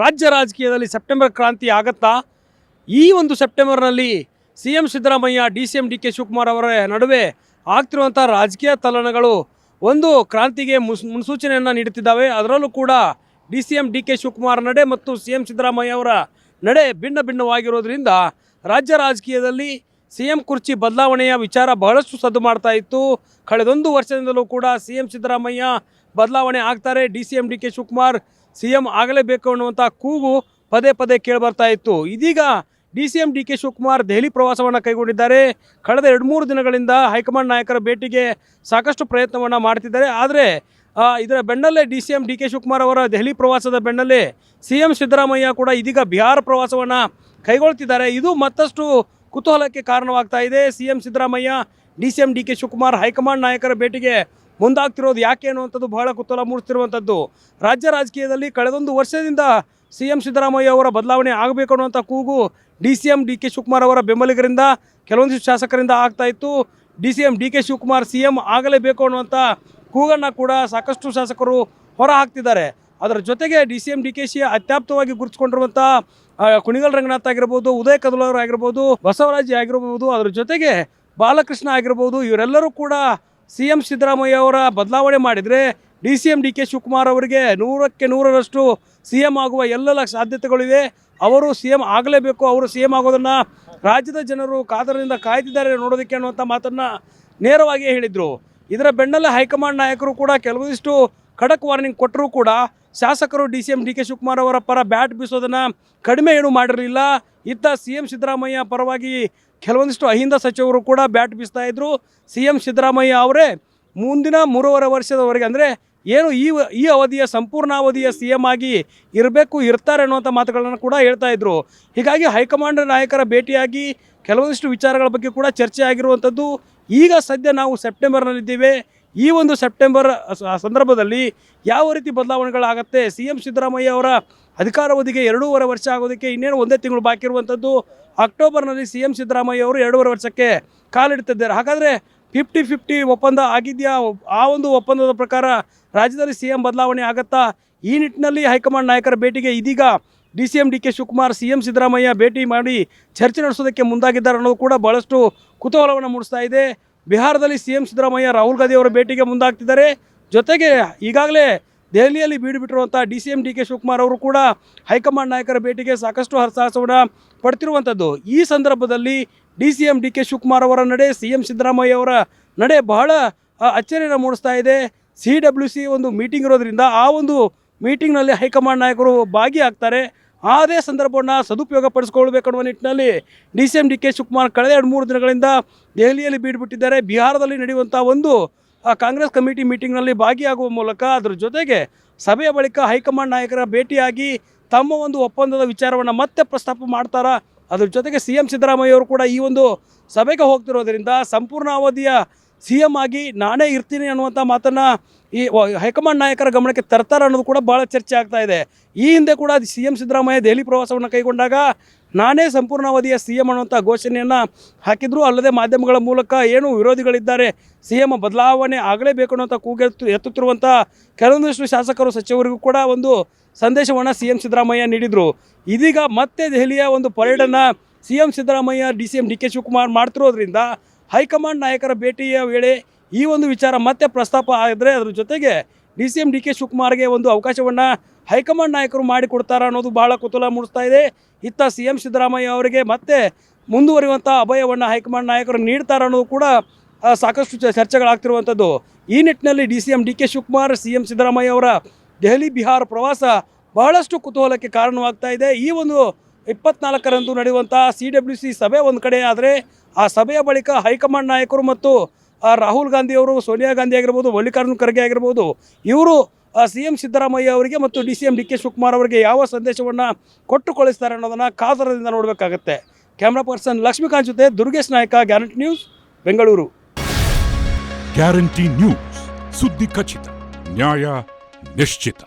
ರಾಜ್ಯ ರಾಜಕೀಯದಲ್ಲಿ ಸೆಪ್ಟೆಂಬರ್ ಕ್ರಾಂತಿ ಆಗತ್ತಾ? ಈ ಒಂದು ಸೆಪ್ಟೆಂಬರ್ನಲ್ಲಿ C M Siddaramaiah, D C M D K Shivakumar ಅವರ ನಡುವೆ ಆಗ್ತಿರುವಂಥ ರಾಜಕೀಯ ತಲನಗಳು ಒಂದು ಕ್ರಾಂತಿಗೆ ಮುಸ್, ಮುನ್ಸೂಚನೆಯನ್ನು ನೀಡುತ್ತಿದ್ದಾವೆ. ಅದರಲ್ಲೂ ಕೂಡ D C M, D K Shivakumar ನಡೆ ಮತ್ತು ಸಿ ಎಂ ಸಿದ್ದರಾಮಯ್ಯ ಅವರ ನಡೆ ಭಿನ್ನ ಭಿನ್ನವಾಗಿರೋದ್ರಿಂದ ರಾಜ್ಯ ರಾಜಕೀಯದಲ್ಲಿ ಸಿ ಎಂ ಕುರ್ಚಿ ಬದಲಾವಣೆಯ ವಿಚಾರ ಬಹಳಷ್ಟು ಸದ್ದು ಮಾಡ್ತಾ ಇತ್ತು. ಕಳೆದೊಂದು ವರ್ಷದಿಂದಲೂ ಕೂಡ ಸಿ ಎಂ ಸಿದ್ದರಾಮಯ್ಯ ಬದಲಾವಣೆ ಆಗ್ತಾರೆ. D C M D K Shivakumar C M ಆಗಲೇಬೇಕು ಅನ್ನುವಂಥ ಕೂಗು ಪದೇ ಪದೇ ಕೇಳಿಬರ್ತಾ ಇತ್ತು. ಇದೀಗ D C M D K Shivakumar Delhi ಪ್ರವಾಸವನ್ನು ಕೈಗೊಂಡಿದ್ದಾರೆ. ಕಳೆದ ಎರಡು ಮೂರು ದಿನಗಳಿಂದ ಹೈಕಮಾಂಡ್ ನಾಯಕರ ಭೇಟಿಗೆ ಸಾಕಷ್ಟು ಪ್ರಯತ್ನವನ್ನು ಮಾಡ್ತಿದ್ದಾರೆ. ಆದರೆ ಇದರ ಬೆನ್ನಲ್ಲೇ D C M D K Shivakumar ಅವರ ದೆಹಲಿ ಪ್ರವಾಸದ ಬೆನ್ನಲ್ಲೇ ಸಿ ಎಂ ಸಿದ್ದರಾಮಯ್ಯ ಕೂಡ ಇದೀಗ ಬಿಹಾರ ಪ್ರವಾಸವನ್ನು ಕೈಗೊಳ್ತಿದ್ದಾರೆ. ಇದು ಮತ್ತಷ್ಟು ಕುತೂಹಲಕ್ಕೆ ಕಾರಣವಾಗ್ತಾ ಇದೆ. C M Siddaramaiah, D C M D K Shivakumar high command ನಾಯಕರ ಭೇಟಿಗೆ ಮುಂದಾಗ್ತಿರೋದು ಯಾಕೆ ಅನ್ನುವಂಥದ್ದು ಬಹಳ ಕುತೂಹಲ ಮೂಡಿಸ್ತಿರುವಂಥದ್ದು ರಾಜ್ಯ ರಾಜಕೀಯದಲ್ಲಿ ಕಳೆದೊಂದು ವರ್ಷದಿಂದ ಸಿ ಎಂ ಸಿದ್ದರಾಮಯ್ಯ ಅವರ ಬದಲಾವಣೆ ಆಗಬೇಕು ಅನ್ನುವಂಥ ಕೂಗು D C M D K Shivakumar ಅವರ ಬೆಂಬಲಿಗರಿಂದ ಕೆಲವೊಂದಿಷ್ಟು ಶಾಸಕರಿಂದ ಆಗ್ತಾ ಇತ್ತು. D C M D K Shivakumar C M ಆಗಲೇಬೇಕು ಅನ್ನುವಂಥ ಕೂಗನ್ನು ಕೂಡ ಸಾಕಷ್ಟು ಶಾಸಕರು ಹೊರ ಹಾಕ್ತಿದ್ದಾರೆ ಅದರ ಜೊತೆಗೆ D C M, D K C ಅತ್ಯಾಪ್ತವಾಗಿ ಗುರುತಿಸ್ಕೊಂಡಿರುವಂಥ ಕುಣಿಗಲ್ ರಂಗನಾಥ್ ಆಗಿರ್ಬೋದು, ಉದಯ ಕದಲವರು ಆಗಿರ್ಬೋದು, ಬಸವರಾಜ್ ಆಗಿರ್ಬೋದು, ಅದರ ಜೊತೆಗೆ ಬಾಲಕೃಷ್ಣ ಆಗಿರ್ಬೋದು, ಇವರೆಲ್ಲರೂ ಕೂಡ ಸಿ ಎಂ ಸಿದ್ದರಾಮಯ್ಯ ಅವರ ಬದಲಾವಣೆ ಮಾಡಿದರೆ D C M, D K Shivakumar ಅವರಿಗೆ ನೂರಕ್ಕೆ ನೂರರಷ್ಟು ಸಿ ಎಂ ಆಗುವ ಎಲ್ಲ ಸಾಧ್ಯತೆಗಳಿವೆ. ಅವರು ಸಿ ಎಂ ಆಗಲೇಬೇಕು, ಅವರು ಸಿ ಎಂ ಆಗೋದನ್ನು ರಾಜ್ಯದ ಜನರು ಕಾದರದಿಂದ ಕಾಯ್ತಿದ್ದಾರೆ ನೋಡೋದಕ್ಕೆ ಅನ್ನುವಂಥ ಮಾತನ್ನು ನೇರವಾಗಿಯೇ ಹೇಳಿದರು. ಇದರ ಬೆನ್ನಲ್ಲೇ ಹೈಕಮಾಂಡ್ ನಾಯಕರು ಕೂಡ ಕೆಲವೊಂದಿಷ್ಟು ಖಡಕ್ ವಾರ್ನಿಂಗ್ ಕೊಟ್ಟರೂ ಕೂಡ ಶಾಸಕರು D C M D K Shivakumar ಅವರ ಪರ ಬ್ಯಾಟ್ ಬೀಸೋದನ್ನು ಕಡಿಮೆ ಏನೂ ಮಾಡಿರಲಿಲ್ಲ. ಇತ್ತ ಸಿ ಎಂ ಸಿದ್ದರಾಮಯ್ಯ ಪರವಾಗಿ ಕೆಲವೊಂದಿಷ್ಟು ಅಹಿಂದ ಸಚಿವರು ಕೂಡ ಬ್ಯಾಟ್ ಬೀಸ್ತಾ ಇದ್ದರು ಸಿ ಎಂ ಸಿದ್ದರಾಮಯ್ಯ ಅವರೇ ಮುಂದಿನ ಮೂರುವರೆ ವರ್ಷದವರೆಗೆ ಅಂದರೆ ಏನು ಈ ಈ ಅವಧಿಯ ಸಂಪೂರ್ಣ ಅವಧಿಯ ಸಿ ಎಂ ಆಗಿ ಇರಬೇಕು, ಇರ್ತಾರೆ ಅನ್ನುವಂಥ ಮಾತುಗಳನ್ನು ಕೂಡ ಹೇಳ್ತಾ ಇದ್ದರು ಹೀಗಾಗಿ ಹೈಕಮಾಂಡ್ ನಾಯಕರ ಭೇಟಿಯಾಗಿ ಕೆಲವೊಂದಿಷ್ಟು ವಿಚಾರಗಳ ಬಗ್ಗೆ ಕೂಡ ಚರ್ಚೆ ಆಗಿರುವಂಥದ್ದು. ಈಗ ಸದ್ಯ ನಾವು ಸೆಪ್ಟೆಂಬರ್ನಲ್ಲಿದ್ದೇವೆ. ಈ ಒಂದು ಸೆಪ್ಟೆಂಬರ್ ಸಂದರ್ಭದಲ್ಲಿ ಯಾವ ರೀತಿ ಬದಲಾವಣೆಗಳಾಗತ್ತೆ? ಸಿ ಎಂ ಸಿದ್ದರಾಮಯ್ಯ ಅವರ ಅಧಿಕಾರಾವಧಿಗೆ ಎರಡೂವರೆ ವರ್ಷ ಆಗೋದಕ್ಕೆ ಇನ್ನೇನು ಒಂದೇ ತಿಂಗಳು ಬಾಕಿ ಇರುವಂಥದ್ದು? ಅಕ್ಟೋಬರ್ನಲ್ಲಿ ಸಿ ಎಂ ಸಿದ್ದರಾಮಯ್ಯ ಅವರು ಎರಡೂವರೆ ವರ್ಷಕ್ಕೆ ಕಾಲಿಡ್ತಿದ್ದಾರೆ. ಹಾಗಾದರೆ ಫಿಫ್ಟಿ ಫಿಫ್ಟಿ ಒಪ್ಪಂದ ಆಗಿದೆಯಾ? ಆ ಒಂದು ಒಪ್ಪಂದದ ಪ್ರಕಾರ ರಾಜ್ಯದಲ್ಲಿ ಸಿ ಎಂ ಬದಲಾವಣೆ ಆಗತ್ತಾ? ಈ ನಿಟ್ಟಿನಲ್ಲಿ ಹೈಕಮಾಂಡ್ ನಾಯಕರ ಭೇಟಿಗೆ ಇದೀಗ D C M D K Shivakumar C M Siddaramaiah ಭೇಟಿ ಮಾಡಿ ಚರ್ಚೆ ನಡೆಸೋದಕ್ಕೆ ಮುಂದಾಗಿದ್ದಾರೆ ಅನ್ನೋದು ಕೂಡ ಭಾಳಷ್ಟು ಕುತೂಹಲವನ್ನು ಮೂಡಿಸ್ತಾ ಇದೆ. ಬಿಹಾರದಲ್ಲಿ ಸಿ ಎಂ ಸಿದ್ದರಾಮಯ್ಯ, ರಾಹುಲ್ ಗಾಂಧಿ ಅವರ ಭೇಟಿಗೆ ಮುಂದಾಗ್ತಿದ್ದಾರೆ. ಜೊತೆಗೆ ಈಗಾಗಲೇ ದೆಹಲಿಯಲ್ಲಿ ಬೀಡು ಬಿಟ್ಟಿರುವಂಥ D C M D K Shivakumar ಅವರು ಕೂಡ ಹೈಕಮಾಂಡ್ ನಾಯಕರ ಭೇಟಿಗೆ ಸಾಕಷ್ಟು ಹರಸಾಹಸವನ್ನು ಪಡ್ತಿರುವಂಥದ್ದು. ಈ ಸಂದರ್ಭದಲ್ಲಿ D C M D K Shivakumar ಅವರ ನಡೆ, ಸಿ ಎಂ ಸಿದ್ದರಾಮಯ್ಯ ಅವರ ನಡೆ ಬಹಳ ಅಚ್ಚರಿಯನ್ನು ಮೂಡಿಸ್ತಾ ಇದೆ. ಸಿ ಡಬ್ಲ್ಯೂ ಸಿ ಒಂದು ಮೀಟಿಂಗ್ ಇರೋದರಿಂದ ಆ ಒಂದು ಮೀಟಿಂಗ್ನಲ್ಲಿ ಹೈಕಮಾಂಡ್ ನಾಯಕರು ಭಾಗಿಯಾಗ್ತಾರೆ. ಅದೇ ಸಂದರ್ಭವನ್ನು ಸದುಪಯೋಗ ಪಡಿಸ್ಕೊಳ್ಬೇಕನ್ನುವ ನಿಟ್ಟಿನಲ್ಲಿ D C M D K Shivakumar ಕಳೆದ ಎರಡು ಮೂರು ದಿನಗಳಿಂದ ದೆಹಲಿಯಲ್ಲಿ ಬೀಡುಬಿಟ್ಟಿದ್ದಾರೆ. ಬಿಹಾರದಲ್ಲಿ ನಡೆಯುವಂಥ ಒಂದು ಕಾಂಗ್ರೆಸ್ ಕಮಿಟಿ ಮೀಟಿಂಗ್ನಲ್ಲಿ ಭಾಗಿಯಾಗುವ ಮೂಲಕ ಅದರ ಜೊತೆಗೆ ಸಭೆಯ ಬಳಿಕ ಹೈಕಮಾಂಡ್ ನಾಯಕರ ಭೇಟಿಯಾಗಿ ತಮ್ಮ ಒಂದು ಒಪ್ಪಂದದ ವಿಚಾರವನ್ನು ಮತ್ತೆ ಪ್ರಸ್ತಾಪ ಮಾಡ್ತಾರಾ? ಅದ್ರ ಜೊತೆಗೆ ಸಿ ಎಂ ಸಿದ್ದರಾಮಯ್ಯ ಅವರು ಕೂಡ ಈ ಒಂದು ಸಭೆಗೆ ಹೋಗ್ತಿರೋದರಿಂದ ಸಂಪೂರ್ಣ ಅವಧಿಯ ಸಿ ಎಂ ಆಗಿ ನಾನೇ ಇರ್ತೀನಿ ಅನ್ನುವಂಥ ಮಾತನ್ನು ಈ ಹೈಕಮಾಂಡ್ ನಾಯಕರ ಗಮನಕ್ಕೆ ತರ್ತಾರೆ ಅನ್ನೋದು ಕೂಡ ಭಾಳ ಚರ್ಚೆ ಆಗ್ತಾ ಇದೆ. ಈ ಹಿಂದೆ ಕೂಡ ಸಿ ಎಂ ಸಿದ್ದರಾಮಯ್ಯ ದೆಹಲಿ ಪ್ರವಾಸವನ್ನು ಕೈಗೊಂಡಾಗ ನಾನೇ ಸಂಪೂರ್ಣ ಅವಧಿಯ ಸಿ ಎಂ ಅನ್ನುವಂಥ ಘೋಷಣೆಯನ್ನು ಹಾಕಿದ್ರು. ಅಲ್ಲದೆ ಮಾಧ್ಯಮಗಳ ಮೂಲಕ ಏನು ವಿರೋಧಿಗಳಿದ್ದಾರೆ ಸಿ ಎಂ ಬದಲಾವಣೆ ಆಗಲೇಬೇಕು ಅನ್ನುವಂಥ ಕೂಗೆತ್ತು ಎತ್ತುತ್ತಿರುವಂಥ ಕೆಲವೊಂದಿಷ್ಟು ಶಾಸಕರು, ಸಚಿವರಿಗೂ ಕೂಡ ಒಂದು ಸಂದೇಶವನ್ನು ಸಿ ಎಂ ಸಿದ್ದರಾಮಯ್ಯ ನೀಡಿದರು. ಇದೀಗ ಮತ್ತೆ ದೆಹಲಿಯ ಒಂದು ಪರೇಡನ್ನು C M Siddaramaiah, D C M D K Shivakumar ಮಾಡ್ತಿರೋದ್ರಿಂದ high command ನಾಯಕರ ಭೇಟಿಯ ವೇಳೆ ಈ ಒಂದು ವಿಚಾರ ಮತ್ತೆ ಪ್ರಸ್ತಾಪ ಆದರೆ ಅದರ ಜೊತೆಗೆ D C M D K ಶಿವಕುಮಾರ್ಗೆ ಒಂದು ಅವಕಾಶವನ್ನು ಹೈಕಮಾಂಡ್ ನಾಯಕರು ಮಾಡಿಕೊಡ್ತಾರ ಅನ್ನೋದು ಭಾಳ ಕುತೂಹಲ ಮೂಡಿಸ್ತಾ ಇದೆ. ಇತ್ತ ಸಿ ಎಂ ಸಿದ್ದರಾಮಯ್ಯ ಅವರಿಗೆ ಮತ್ತೆ ಮುಂದುವರಿಯುವಂಥ ಅಭಯವನ್ನು ಹೈಕಮಾಂಡ್ ನಾಯಕರು ನೀಡ್ತಾರ ಅನ್ನೋದು ಕೂಡ ಸಾಕಷ್ಟು ಚರ್ಚೆಗಳಾಗ್ತಿರುವಂಥದ್ದು ಈ ನಿಟ್ಟಿನಲ್ಲಿ D C M D K Shivakumar, C M Siddaramaiah ಅವರ ದೆಹಲಿ, ಬಿಹಾರ ಪ್ರವಾಸ ಬಹಳಷ್ಟು ಕುತೂಹಲಕ್ಕೆ ಕಾರಣವಾಗ್ತಾ ಇದೆ. ಈ ಒಂದು ಇಪ್ಪತ್ನಾಲ್ಕರಂದು ನಡೆಯುವಂಥ ಸಿ ಡಬ್ಲ್ಯೂ ಸಿ ಸಭೆ ಒಂದು ಕಡೆ ಆದರೆ ಆ ಸಭೆಯ ಬಳಿಕ ಹೈಕಮಾಂಡ್ ನಾಯಕರು ಮತ್ತು ರಾಹುಲ್ ಗಾಂಧಿ ಅವರು, ಸೋನಿಯಾ ಗಾಂಧಿ ಆಗಿರ್ಬೋದು, ಮಲ್ಲಿಕಾರ್ಜುನ ಖರ್ಗೆ ಆಗಿರ್ಬೋದು, ಇವರು ಸಿ ಎಂ ಸಿದ್ದರಾಮಯ್ಯ ಅವರಿಗೆ ಮತ್ತು D C M D K Shivakumar ಅವರಿಗೆ ಯಾವ ಸಂದೇಶವನ್ನು ಕೊಟ್ಟು ಕಳಿಸ್ತಾರೆ ಅನ್ನೋದನ್ನು ಕಾತರದಿಂದ ನೋಡಬೇಕಾಗತ್ತೆ. ಕ್ಯಾಮ್ರಾ ಪರ್ಸನ್ ಲಕ್ಷ್ಮೀಕಾಂತ್ ಜೊತೆ Durgesh Nayak, guarantee news, Bengaluru. Guarantee news, ಸುದ್ದಿ ಖಚಿತ, ನ್ಯಾಯ ನಿಶ್ಚಿತ.